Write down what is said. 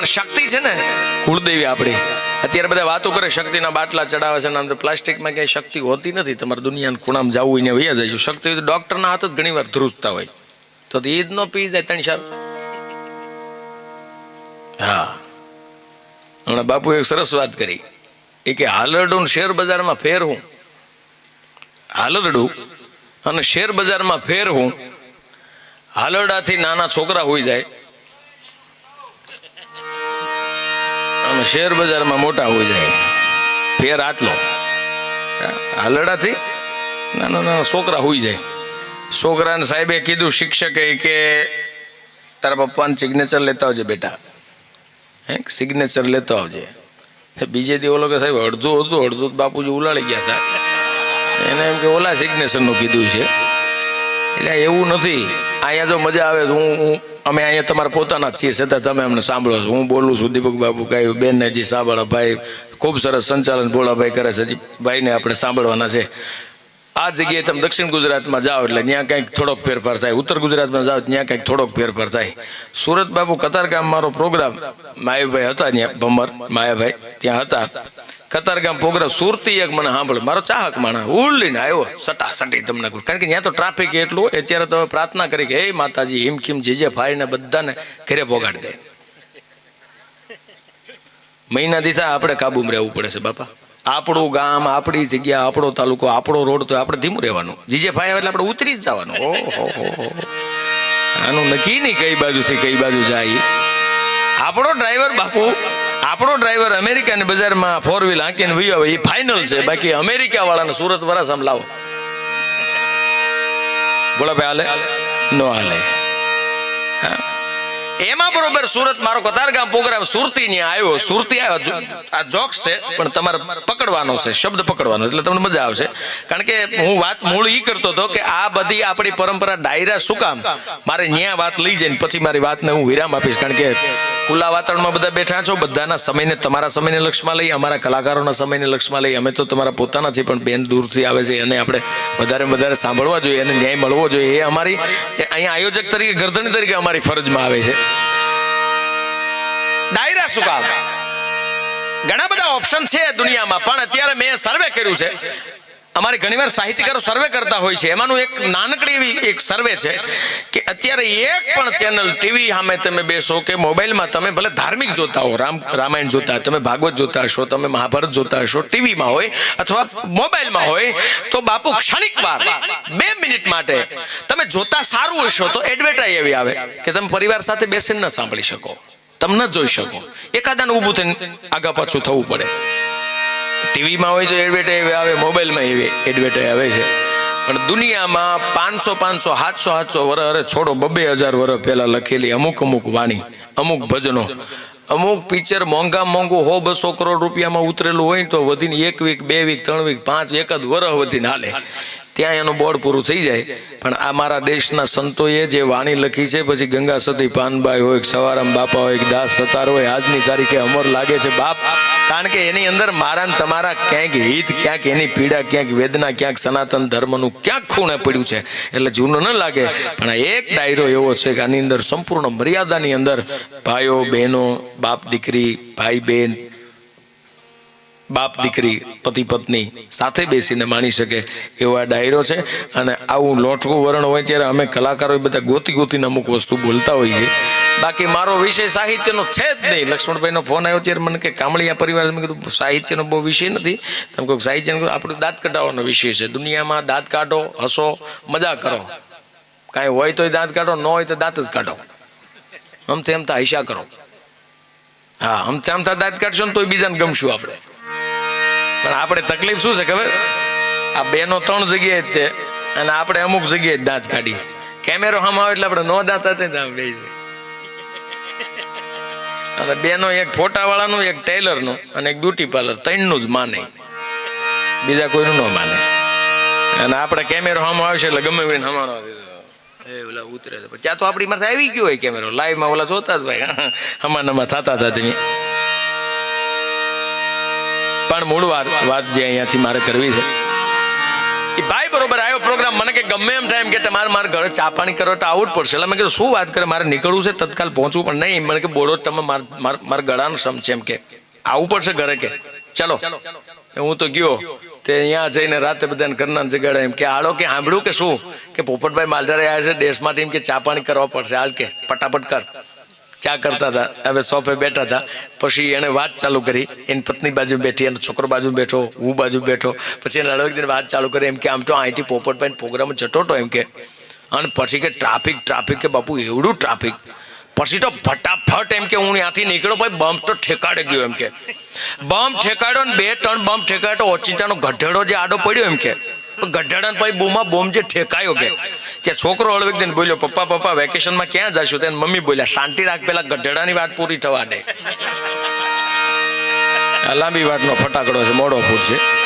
પણ શક્તિ છે ને? કુળદેવી આપણી. અત્યારે બધા વાતો કરે, શક્તિના બાટલા ચડાવે છે આમ તો પ્લાસ્ટિકમાં ક્યાંય શક્તિ હોતી નથી. તમારે દુનિયાના ખૂણામાં જવું હોય ને વૈયા જાય શક્તિ ડૉક્ટરના હાથ જ ઘણી વાર ધ્રુજતા હોય. તો એ જ ન પી જાય ત્રણ ચાર હા. હમણાં બાપુ એક સરસ વાત કરી. એ કે હાલરડું શેર બજારમાં ફેર હું. હાલરડું અને શેર બજારમાં ફેર હું. હાલરડાથી નાના છોકરા હોઈ જાય. અને શેર બજારમાં મોટા હોઈ જાય. ફેર આટલો. હાલડાથી નાના નાના છોકરા હોઈ જાય. છોકરાને સાહેબે કીધું શિક્ષકે કે તારા પપ્પાને સિગ્નેચર લેતા આવજે બેટા. હે? સિગ્નેચર લેતો આવજે. બીજે દી ઓલો કે સાહેબ, અડધું હતું, અડધું બાપુજી ઉલાળી ગયા સાહેબ એને એમ કે ઓલા સિગ્નેચરનું કીધું છે. એટલે એવું નથી. અહીંયા જો મજા આવે તો હું અમે અહીંયા તમારા પોતાના છીએ, છતાં તમે અમને સાંભળો છો. હું બોલું છું દીપક બાબુ કાંઈ બેનને હજી સાંભળો ભાઈ ખૂબ સરસ સંચાલન ભોળાભાઈ કરે છે. હજી ભાઈને આપણે સાંભળવાના છે. આ જગ્યાએ તમે દક્ષિણ ગુજરાતમાં જાઓ એટલે ત્યાં કંઈક થોડોક ફેરફાર થાય. ઉત્તર ગુજરાતમાં જાઓ, ત્યાં કંઈક થોડોક ફેરફાર થાય. સુરત બાબુ કતારગામ મારો પ્રોગ્રામ. માયાભાઈ હતા ત્યાં, ભમર માયાભાઈ, ત્યાં હતા. કતારગામ પોગરા સુરતી એક મને સાંભળે મારો ચાહક માણસ ઉલીને આવ્યો સટા સટી તમને કહું. કારણ કે ત્યાં તો ટ્રાફિક એટલું અત્યારે તો પ્રાર્થના કરી કે, હે માતાજી હિમખીમ જે જે ભાઈ ને બધાને ઘરે પોગાડી દે. મહિના દિશા આપણે કાબુમાં રહેવું પડે છે બાપા. આપણું ગામ, આપણી જગ્યા, આપણો તાલુકો, આપણો રોડ તો આપણે ધીમું રહેવાનું. જીજે ભાઈ એટલે આપણે ઉતરી જ જવાનું. ઓહો આનું નક્કી નહીં કઈ બાજુ છે કઈ બાજુ જાય. આપણો ડ્રાઈવર બાપુ આપણો ડ્રાઈવર અમેરિકાની બજારમાં ફોર વ્હીલ હાંકીને વહી આવે એ ફાઇનલ છે. બાકી અમેરિકા વાળાને સુરત વરસ સંભળાવો બોલા ભાઈ, હાલે? નો હાલે. એમાં બરોબર સુરત મારો કતારગામ પ્રોગ્રામ સુરતી ની આવ્યો. સુરતી આવ્યો આ જોક્સ છે, પણ તમારે પકડવાનો છે, શબ્દ પકડવાનો, એટલે તમને મજા આવશે. કારણ કે હું વાત મૂળ ઈ કરતો હતો કે આ બધી આપણી પરંપરા ડાયરા શું કામ? મારે ન્યા વાત લઈ જઈને પછી મારી વાતને હું વિરામ આપીશ. કારણ કે ખુલ્લા વાતાવરણમાં બધા બેઠા છો, બધાના સમયને તમારા સમયને લક્ષમાં લઈ, અમારા કલાકારોના સમયને લક્ષમાં લઈ. અમે તો તમારા પોતાના પણ બેન દૂરથી આવે છે અને આપણે વધારે વધારે સાંભળવા જોઈએ અને ન્યાય મળવો જોઈએ. એ અમારી અહીંયા આયોજક તરીકે ગરદણી તરીકે અમારી ફરજમાં આવે છે. ડાયરા કામ? ઘણા બધા ઓપ્શન છે દુનિયામાં, પણ અત્યારે મેં સર્વે કર્યું છે. અમારે ઘણીવાર સાહિત્યકારો સર્વે કરતા હોય છે. એમાંનું એક નાનકડી એવી એક સર્વે છે કે અત્યારે એક પણ ચેનલ ટીવી સામે તમે બેસો કે મોબાઈલમાં તમે ભલે ધાર્મિક જોતા હો, રામ, રામાયણ જોતા, તમે ભાગવત જોતા હશો, તમે મહાભારત જોતા હશો ટીવીમાં હોય અથવા મોબાઈલમાં હોય, તો બાપુ ક્ષણિક વાર, બે મિનિટ માટે તમે જોતા સારું હશો તો એડવર્ટાઈ એવી આવે કે તમે પરિવાર સાથે બેસીને ન સાંભળી શકો, તમે ન જોઈ શકો. એકાદાને ઊભું થઈને આગા પાછું થવું પડે. ટીવીમાં હોય તો એડવર્ટાઈઝ આવે, મોબાઈલમાં એવી એડવર્ટાઈઝ આવે છે. પણ દુનિયામાં પાંચસો પાંચસો, સાતસો સાતસો વર અરે છોડો, બબે હજાર વર પહેલાં લખેલી અમુક અમુક વાણી, અમુક ભજનો. અમુક પિક્ચર મોંઘા, મોંઘું હો બસો કરોડ રૂપિયામાં ઉતરેલું હોય તો વધીને એક વીક બે વીક ત્રણ વીક પાંચ એકાદ વરહ વધીને હાલે. ત્યાં એનું બોર્ડ પૂરું થઈ જાય. પણ આ મારા દેશના સંતોએ જે વાણી લખી છે, પછી ગંગા સતી, પાનબાઈ હોય, સવારામ બાપા હોય દાસ સતાર હોય, આજની તારીખે અમર લાગે છે બાપ. કારણ કે એની અંદર મારા ને તમારા ક્યાંક હિત, ક્યાંક એની પીડા, ક્યાંક વેદના, ક્યાંક સનાતન ધર્મનું ક્યાંક ખૂણે પડ્યું છે. એટલે જૂનું ન લાગે, પણ એક ડાયરો એવો છે કે આની અંદર સંપૂર્ણ મર્યાદાની અંદર ભાઈઓ, બહેનો, બાપ, દીકરી, ભાઈ બહેન બાપ દીકરી પતિ પત્ની સાથે બેસીને માણી શકે એવો આ ડાયરો છે. અને આવું લોટકું વરણ હોય ત્યારે અમે કલાકારો બધા ગોતી ગોતીને અમુક વસ્તુ બોલતા હોઈએ છીએ. બાકી મારો વિષય સાહિત્યનો છે જ નહીં. લક્ષ્મણભાઈનો ફોન આવ્યો ત્યારે મને કે કામળિયા પરિવાર મેં કીધું સાહિત્યનો બહુ વિષય નથી. તમે કહો સાહિત્યનો આપણે દાંત કઢાવવાનો વિષય છે. દુનિયામાં દાંત કાઢો હસો મજા કરો. કાંઈ હોય તોય દાંત કાઢો ન હોય તો દાંત જ કાઢો. આમ તેમ તા હૈશા કરો. હા આમ તેમ દાંત કાઢશો ને તોય બીજાને ગમશું આપણે. પણ આપણે તકલીફ શું છે ખબર? આ બેનો ત્રણ જગ્યાએ તે. અને આપણે અમુક જગ્યાએ દાંત કાઢી કેમેરો સામે આવે એટલે આપણે નો દાંત હતા ને આમ અને બેનો એક ફોટાવાળાનું, એક ટેલરનું અને એક બ્યુટી પાર્લર, ત્રણનું જ માને. બીજા કોઈનું ન માને. અને આપણે કેમેરો સામે આવશે એટલે ગમે એને હમાણો એ ઓલા ત્યાં તો આપણી માથે આવી ગયો હોય કેમેરો. લાઈવમાં ઓલા જોતા જ ભાઈ હમાનામાં થતા હતા તમે પણ મૂળ વાત વાત જે અહીંયાથી મારે કરવી છે. એ ભાઈ બરોબર આવ્યો પ્રોગ્રામ મને કે ગમે એમ થાય એમ કે તમારે મારા ઘરે ચા પાણી કરો તો આવું જ પડશે. એટલે મેં કીધું, શું વાત કરે? મારે નીકળવું છે, તત્કાલ પહોંચવું પણ નહીં. મને કે બોલો તમે માર- ગળાનો સમ છે એમ કે. આવવું પડશે ઘરે કે? ચલો. હું તો ગયો. તે અહીંયા જઈને રાતે બધાને ઘરના જગાડે એમ કે આડો કે સાંભળ્યું કે શું? કે પોપટભાઈ માલધારે આવ્યા છે, દેશમાંથી એમ કે ચા પાણી કરવા પડશે. હાલ કે, ફટાફટ કર. ચા કરતા હતા હવે સોફે બેઠા હતા પછી એણે વાત ચાલુ કરી. એની પત્ની બાજુ બેઠી, એનો છોકરો બાજુ બેઠો, હું બાજુ બેઠો. પછી એને અડગ દિન વાત ચાલુ કરી એમ કે, આમ તો અહીંથી પોપટભાઈ પ્રોગ્રામ જતો હતો એમ કે. અને પછી કે ટ્રાફિક ટ્રાફિક કે બાપુ, એવડું ટ્રાફિક પછી તો ફટાફટ એમ કે, હું ત્યાંથી નીકળ્યો, ભાઈ બમ્પ તો ઠેકાડે ગયો, એમ કે. બમ્પ ઠેકાડ્યો ને બે, ત્રણ બમ્પ ઠેકાડ્યો ઓચિંતાનો ગઢેડો જે આડો પડ્યો એમ કે. ગઢેડા પછી બોમા બોમ્બ જે ઠેકાયો કે. કે છોકરો હળવેક દઈને બોલ્યો, પપ્પા પપ્પા વેકેશનમાં ક્યાં જશો? તેને મમ્મી બોલ્યા, શાંતિ રાખ પેલા ગઢડાની વાત પૂરી થવા દે. લાંબી વાતનો ફટાકડો છે, મોડો ફૂટ છે.